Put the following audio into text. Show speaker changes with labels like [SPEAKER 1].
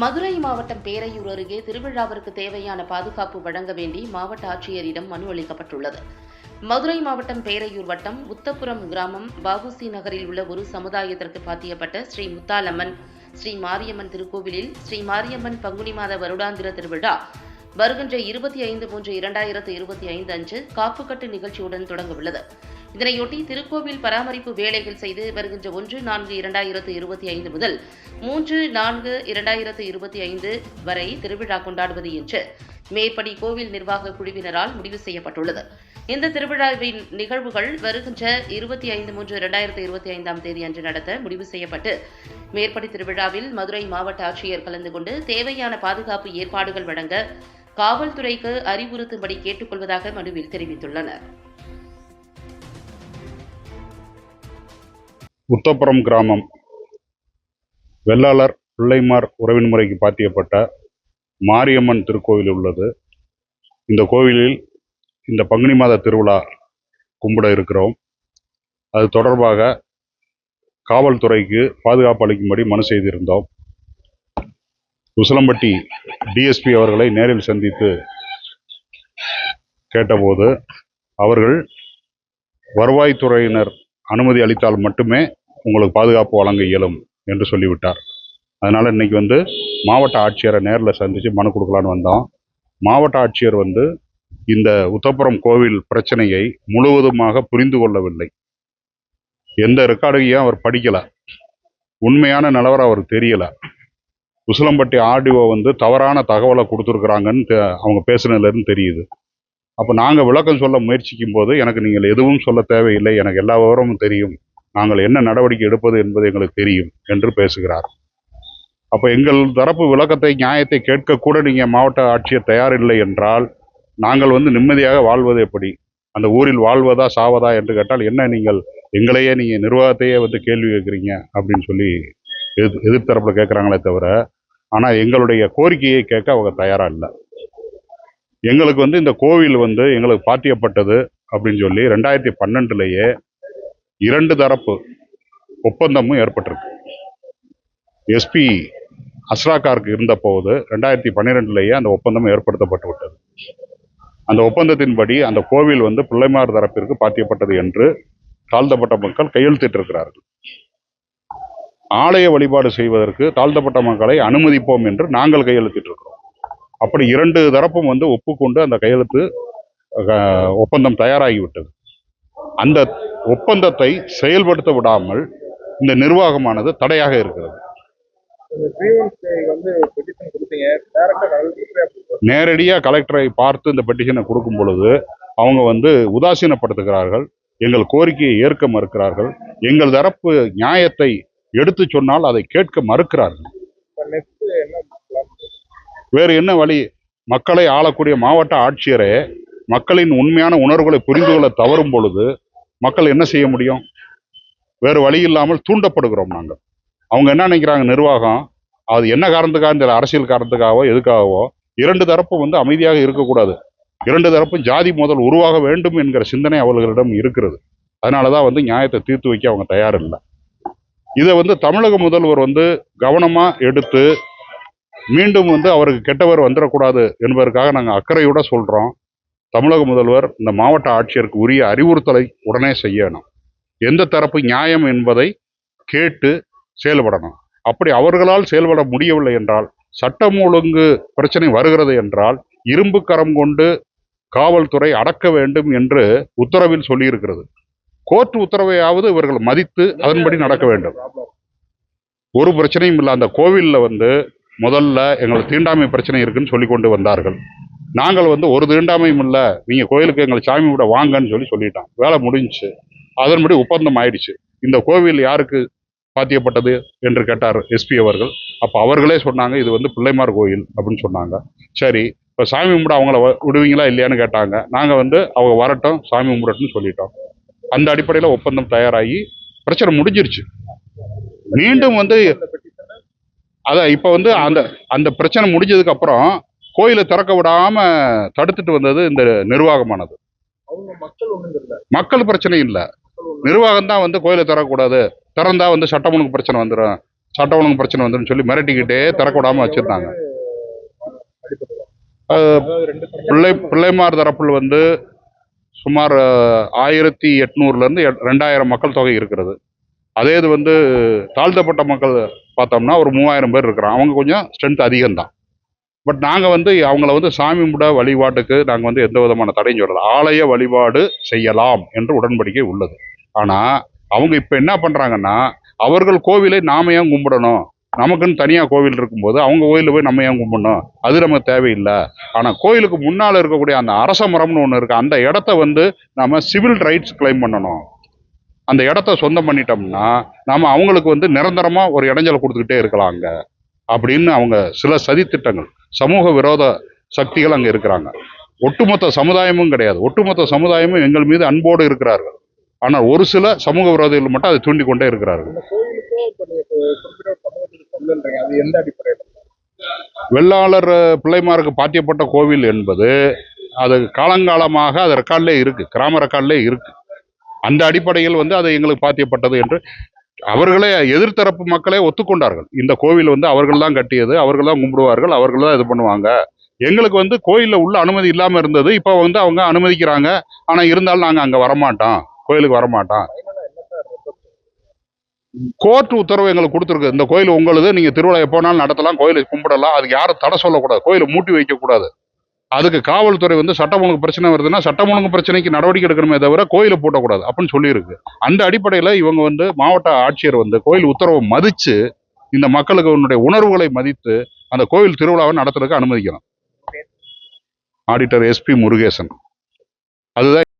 [SPEAKER 1] மதுரை மாவட்டம் பேரையூர் அருகே திருவிழாவிற்கு தேவையான பாதுகாப்பு வழங்க வேண்டி மாவட்ட ஆட்சியரிடம் மனு அளிக்கப்பட்டுள்ளது. மதுரை மாவட்டம் பேரையூர் வட்டம் உத்தப்புரம் கிராமம் பாபுசி நகரில் உள்ள ஒரு சமுதாயத்திற்கு பாத்தியப்பட்ட ஸ்ரீ முத்தாலம்மன் ஸ்ரீ மாரியம்மன் திருக்கோவிலில் ஸ்ரீ மாரியம்மன் பங்குனி மாத வருடாந்திர திருவிழா வருகின்ற இருபத்தி ஐந்து மூன்று இரண்டாயிரத்து இருபத்தி ஐந்து அன்று காப்புக்கட்டு நிகழ்ச்சியுடன் தொடங்கவுள்ளது. இதனையொட்டி திருக்கோவில் பராமரிப்பு வேலைகள் செய்து வருகின்ற ஒன்று நான்கு இரண்டாயிரத்து இருபத்தி ஐந்து முதல் மூன்று நான்கு இரண்டாயிரத்து இருபத்தி ஐந்து வரை திருவிழா கொண்டாடுவது என்று மேற்படி கோவில் நிர்வாக குழுவினரால் முடிவு செய்யப்பட்டுள்ளது. இந்த திருவிழாவின் நிகழ்வுகள் வருகின்ற இருபத்தி ஐந்து மூன்று இரண்டாயிரத்து இருபத்தி ஐந்தாம் தேதி அன்று நடத்த முடிவு செய்யப்பட்டு மேற்படி திருவிழாவில் மதுரை மாவட்ட ஆட்சியர் கலந்து கொண்டு தேவையான பாதுகாப்பு ஏற்பாடுகள் வழங்க காவல்துறைக்கு அறிவுறுத்தும்படி கேட்டுக்கொள்வதாக மனுவில் தெரிவித்துள்ளனர்.
[SPEAKER 2] முத்தப்புறம் கிராமம். வெள்ளாளர் பிள்ளைமார் உறவின் முறைக்கு பாத்தியப்பட்ட மாரியம்மன் திருக்கோவில் உள்ளது. இந்த கோவிலில் இந்த பங்குனி மாத திருவிழா கும்பிட இருக்கிறோம். அது தொடர்பாக காவல்துறைக்கு பாதுகாப்பு அளிக்கும்படி மனு செய்திருந்தோம். உசிலம்பட்டி டிஎஸ்பி அவர்களை நேரில் சந்தித்து கேட்டபோது அவர்கள் வருவாய்த்துறையினர் அனுமதி அளித்தால் மட்டுமே உங்களுக்கு பாதுகாப்பு வழங்க இயலும் என்று சொல்லிவிட்டார். அதனால் இன்னைக்கு வந்து மாவட்ட ஆட்சியரை நேரில் சந்தித்து மனு கொடுக்கலான்னு வந்தோம். மாவட்ட ஆட்சியர் வந்து இந்த உத்தப்புறம் கோவில் பிரச்சனையை முழுவதுமாக புரிந்து கொள்ளவில்லை. எந்த ரெக்கார்டையும் அவர் படிக்கலை? உண்மையான நிலவரம் அவருக்கு தெரியலை. உசிலம்பட்டி ஆர்டிஓ வந்து தவறான தகவலை கொடுத்துருக்குறாங்கன்னு அவங்க பேசுனதுலேருந்து தெரியுது. அப்போ நாங்கள் விளக்கம் சொல்ல முயற்சிக்கும் போது எனக்கு நீங்கள் எதுவும் சொல்ல தேவையில்லை. எனக்கு எல்லா விவரமும் தெரியும். நாங்கள் என்ன நடவடிக்கை எடுப்பது என்பது எங்களுக்கு தெரியும் என்று பேசுகிறார். அப்போ எங்கள் தரப்பு விளக்கத்தை நியாயத்தை கேட்கக்கூட நீங்கள் மாவட்ட ஆட்சியர் தயாரில்லை என்றால் நாங்கள் வந்து நிம்மதியாக வாழ்வது எப்படி? அந்த ஊரில் வாழ்வதா சாவதா என்று கேட்டால் என்ன நீங்கள் எங்களையே நீங்கள் நிர்வாகத்தையே வந்து கேள்வி கேட்குறீங்க அப்படின்னு சொல்லி எதிர் எதிர்த்தரப்பில் கேட்குறாங்களே தவிர ஆனால் எங்களுடைய கோரிக்கையை கேட்க அவங்க தயாராக இல்லை. எங்களுக்கு வந்து இந்த கோவில் வந்து எங்களுக்கு பாத்தியப்பட்டது அப்படின்னு சொல்லி ரெண்டாயிரத்தி பன்னெண்டுலேயே இரண்டு தரப்பு ஒப்பந்தமும் ஏற்பட்டிருக்கு. எஸ்பி அஸ்ராக்காருக்கு இருந்தபோது ரெண்டாயிரத்தி பன்னிரெண்டுலேயே அந்த ஒப்பந்தம் ஏற்படுத்தப்பட்டு விட்டது. அந்த ஒப்பந்தத்தின்படி அந்த கோவில் வந்து பிள்ளைமார் தரப்பிற்கு பாத்தியப்பட்டது என்று தாழ்த்தப்பட்ட மக்கள் கையெழுத்திட்டிருக்கிறார்கள் ஆலய வழிபாடு செய்வதற்கு தாழ்த்தப்பட்ட மக்களை அனுமதிப்போம் என்று நாங்கள் கையெழுத்திட்டிருக்கிறோம் அப்படி இரண்டு தரப்பும் வந்து ஒப்புக்கொண்டு அந்த கையெழுத்து ஒப்பந்தம் தயாராகிவிட்டது. அந்த ஒப்பந்தத்தை செயல்படுத்த விடாமல் இந்த நிர்வாகமானது தடையாக இருக்கிறது. நேரடியாக கலெக்டரை பார்த்து இந்த பெட்டிஷனை கொடுக்கும் பொழுது அவங்க வந்து உதாசீனப்படுத்துகிறார்கள் எங்கள் கோரிக்கையை ஏற்க மறுக்கிறார்கள் எங்கள் தரப்பு நியாயத்தை எடுத்து சொன்னால் அதை கேட்க மறுக்கிறார்கள்
[SPEAKER 3] இப்போ நெக்ஸ்ட் என்ன plan?
[SPEAKER 2] வேறு என்ன வழி? மக்களை ஆளக்கூடிய மாவட்ட ஆட்சியரே மக்களின் உண்மையான உணர்வுகளை புரிந்து கொள்ள தவறும் பொழுது மக்கள் என்ன செய்ய முடியும்? வேறு வழி இல்லாமல் தூண்டப்படுகிறோம் நாங்கள். அவங்க என்ன நினைக்கிறாங்க? நிர்வாகம் அது என்ன காரணத்துக்காக? இந்த அரசியல் காரணத்துக்காகவோ எதுக்காகவோ இரண்டு தரப்பும் வந்து அமைதியாக இருக்கக்கூடாது. இரண்டு தரப்பும் ஜாதி முதல் உருவாக வேண்டும் என்கிற சிந்தனை அவர்களிடம் இருக்கிறது. அதனால தான் வந்து நியாயத்தை தீர்த்து வைக்க அவங்க தயாரில்லை. இதை வந்து தமிழக முதல்வர் வந்து கவனமாக எடுத்து மீண்டும் வந்து அவருக்கு கெட்டவர் வந்துடக்கூடாது என்பதற்காக நாங்கள் அக்கறையோட சொல்கிறோம் தமிழக முதல்வர் இந்த மாவட்ட ஆட்சியருக்கு உரிய அறிவுறுத்தலை உடனே செய்யணும். எந்த தரப்பு நியாயம் என்பதை கேட்டு செயல்படணும். அப்படி அவர்களால் செயல்பட முடியவில்லை என்றால் சட்டம் ஒழுங்கு பிரச்சனை வருகிறது என்றால் இரும்பு கரம் கொண்டு காவல்துறை அடக்க வேண்டும் என்று உத்தரவில் சொல்லியிருக்கிறது. கோர்ட் உத்தரவையாவது இவர்கள் மதித்து அதன்படி நடக்க வேண்டும். ஒரு பிரச்சனையும் இல்லை. அந்த கோவிலில் வந்து முதல்ல எங்களுக்கு தீண்டாமை பிரச்சனை இருக்குன்னு சொல்லி கொண்டு வந்தார்கள். நாங்கள் வந்து ஒரு தீண்டாமையும் இல்லை நீங்கள் கோயிலுக்கு எங்களை சாமி விட வாங்கன்னு சொல்லி சொல்லிட்டோம். வேலை முடிஞ்சுச்சு அதன்படி ஒப்பந்தம் ஆயிடுச்சு. இந்த கோவில் யாருக்கு பாத்தியப்பட்டது என்று கேட்டார் எஸ்பி அவர்கள். அப்போ அவர்களே சொன்னாங்க இது வந்து பிள்ளைமார் கோயில் அப்படின்னு சொன்னாங்க. சரி இப்போ சாமி கும்பிட அவங்கள வ- விடுவீங்களா இல்லையான்னு கேட்டாங்க. நாங்கள் வந்து அவங்க வரட்டும் சாமி கும்பிடட்டும்னு சொல்லிட்டோம். அந்த அடிப்படையில் ஒப்பந்தம் தயாராகி பிரச்சனை முடிஞ்சிருச்சு. மீண்டும் வந்து அதான் இப்போ வந்து அந்த அந்த பிரச்சனை முடிஞ்சதுக்கு அப்புறம் கோயிலை திறக்க விடாம தடுத்துட்டு வந்தது இந்த நிர்வாகமானது.
[SPEAKER 3] அவங்க மக்கள்
[SPEAKER 2] பிரச்சனை இல்லை. நிர்வாகம் தான் வந்து கோயிலை திறக்கக்கூடாது. திறந்தா வந்து சட்டம் ஒழுங்கு பிரச்சனை வந்துடும் சட்ட ஒழுங்கு பிரச்சனை வந்துன்னு சொல்லி மிரட்டிக்கிட்டே திறக்க விடாம வச்சிருந்தாங்க. பிள்ளை பிள்ளைமார் தரப்பில் வந்து சுமார் ஆயிரத்தி எட்நூறுலேருந்து ரெண்டாயிரம் மக்கள் தொகை இருக்கிறது. அதே இது வந்து தாழ்த்தப்பட்ட மக்கள் பார்த்தோம்னா ஒரு மூவாயிரம் பேர் இருக்கிறோம் அவங்க கொஞ்சம் ஸ்ட்ரென்த் அதிகம்தான். பட் நாங்கள் வந்து அவங்கள வந்து சாமி கும்பிட வழிபாட்டுக்கு நாங்கள் வந்து எந்த விதமான தடையும் சொல்லலை. ஆலய வழிபாடு செய்யலாம் என்று உடன்படிக்கை உள்ளது. ஆனால் அவங்க இப்போ என்ன பண்ணுறாங்கன்னா அவர்கள் கோவிலை நாம ஏன் கும்பிடணும்? நமக்குன்னு தனியாக கோவில் இருக்கும்போது அவங்க கோயிலில் போய் நம்ம ஏன் கும்பிடணும்? அது நமக்கு தேவையில்லை. ஆனால் கோயிலுக்கு முன்னால் இருக்கக்கூடிய அந்த அரச மரம்னு ஒன்று இருக்குது அந்த இடத்த வந்து நம்ம சிவில் ரைட்ஸ் கிளைம் பண்ணணும். அந்த இடத்த சொந்தம் பண்ணிட்டோம்னா நாம அவங்களுக்கு வந்து நிரந்தரமாக ஒரு இடைஞ்சலை கொடுத்துக்கிட்டே இருக்கலாம் அங்க அப்படின்னு அவங்க சில சதித்திட்டங்கள் சமூக விரோத சக்திகள் அங்கே இருக்கிறாங்க. ஒட்டுமொத்த சமுதாயமும் கிடையாது. ஒட்டுமொத்த சமுதாயமும் எங்கள் மீது அன்போடு இருக்கிறார்கள். ஆனால் ஒரு சில சமூக விரோதிகள் மட்டும் அதை தூண்டி கொண்டே இருக்கிறார்கள். வெள்ளாளர் பிள்ளைமாருக்கு பாத்தியப்பட்ட கோவில் என்பது அது காலங்காலமாக அது ரெக்கார்ட்லே இருக்கு. கிராம ரெக்கார்ட்லே இருக்கு. அந்த அடிப்படையில் வந்து அது எங்களுக்கு பாத்தியப்பட்டது என்று அவர்களே எதிர்த்தரப்பு மக்களே ஒத்துக்கொண்டார்கள். இந்த கோவில் வந்து அவர்கள் தான் கட்டியது அவர்கள் தான் கும்பிடுவார்கள் அவர்கள் தான் இது பண்ணுவாங்க. எங்களுக்கு வந்து கோயிலில் உள்ள அனுமதி இல்லாமல் இருந்தது. இப்போ வந்து அவங்க அனுமதிக்கிறாங்க. ஆனால் இருந்தாலும் நாங்கள் அங்கே வரமாட்டோம். கோயிலுக்கு வரமாட்டோம். கோர்ட் உத்தரவு எங்களுக்கு கொடுத்துருக்கு. இந்த கோயில் உங்களது நீங்கள் திருவிழா எப்போனாலும் நடத்தலாம் கோயிலுக்கு கும்பிடலாம். அதுக்கு யாரும் தடை சொல்லக்கூடாது. கோயிலை மூட்டி வைக்கக்கூடாது. அதுக்கு காவல்துறை வந்து சட்டம் ஒழுங்கு பிரச்சனை வருதுன்னா சட்டம் ஒழுங்கு பிரச்சனைக்கு நடவடிக்கை எடுக்கணுமே தவிர கோயிலை பூட்டக்கூடாது அப்படின்னு சொல்லியிருக்கு. அந்த அடிப்படையில் இவங்க வந்து மாவட்ட ஆட்சியர் வந்து கோயில் உத்தரவை மதித்து இந்த மக்களுக்கு உன்னுடைய உணர்வுகளை மதித்து அந்த கோயில் திருவிழாவை நடத்துறதுக்கு அனுமதிக்கணும். Auditor S P Murugesan. அதுதான்